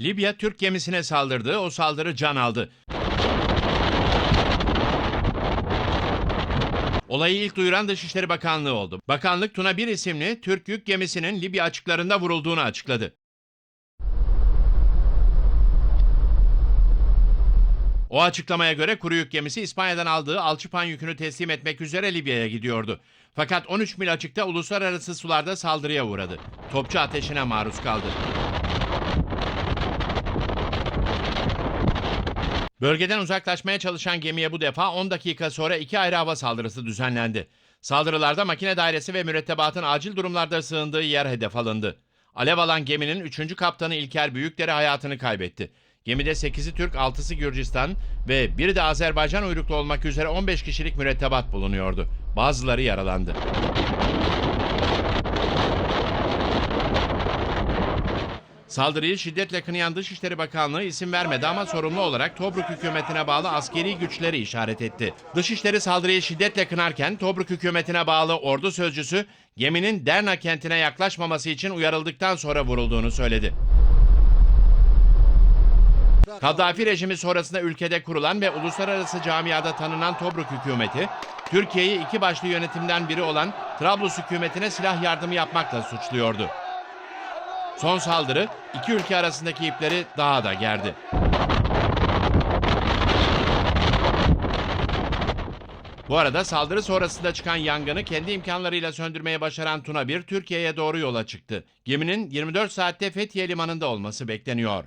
Libya Türk gemisine saldırdı, o saldırı can aldı. Olayı ilk duyuran Dışişleri Bakanlığı oldu. Bakanlık Tuna 1 isimli Türk yük gemisinin Libya açıklarında vurulduğunu açıkladı. O açıklamaya göre kuru yük gemisi İspanya'dan aldığı alçıpan yükünü teslim etmek üzere Libya'ya gidiyordu. Fakat 13 mil açıkta uluslararası sularda saldırıya uğradı. Topçu ateşine maruz kaldı. Bölgeden uzaklaşmaya çalışan gemiye bu defa 10 dakika sonra iki ayrı hava saldırısı düzenlendi. Saldırılarda makine dairesi ve mürettebatın acil durumlarda sığındığı yer hedef alındı. Alev alan geminin 3. kaptanı İlker Büyükdere hayatını kaybetti. Gemide 8'i Türk, 6'sı Gürcistan ve biri de Azerbaycan uyruklu olmak üzere 15 kişilik mürettebat bulunuyordu. Bazıları yaralandı. Saldırıyı şiddetle kınayan Dışişleri Bakanlığı isim vermedi ama sorumlu olarak Tobruk hükümetine bağlı askeri güçleri işaret etti. Dışişleri saldırıyı şiddetle kınarken Tobruk hükümetine bağlı ordu sözcüsü geminin Derna kentine yaklaşmaması için uyarıldıktan sonra vurulduğunu söyledi. Kaddafi rejimi sonrasında ülkede kurulan ve uluslararası camiada tanınan Tobruk hükümeti, Türkiye'yi iki başlı yönetimden biri olan Trablus hükümetine silah yardımı yapmakla suçluyordu. Son saldırı iki ülke arasındaki ipleri daha da gerdi. Bu arada saldırı sonrasında çıkan yangını kendi imkanlarıyla söndürmeye başaran Tuna 1 Türkiye'ye doğru yola çıktı. Geminin 24 saatte Fethiye limanında olması bekleniyor.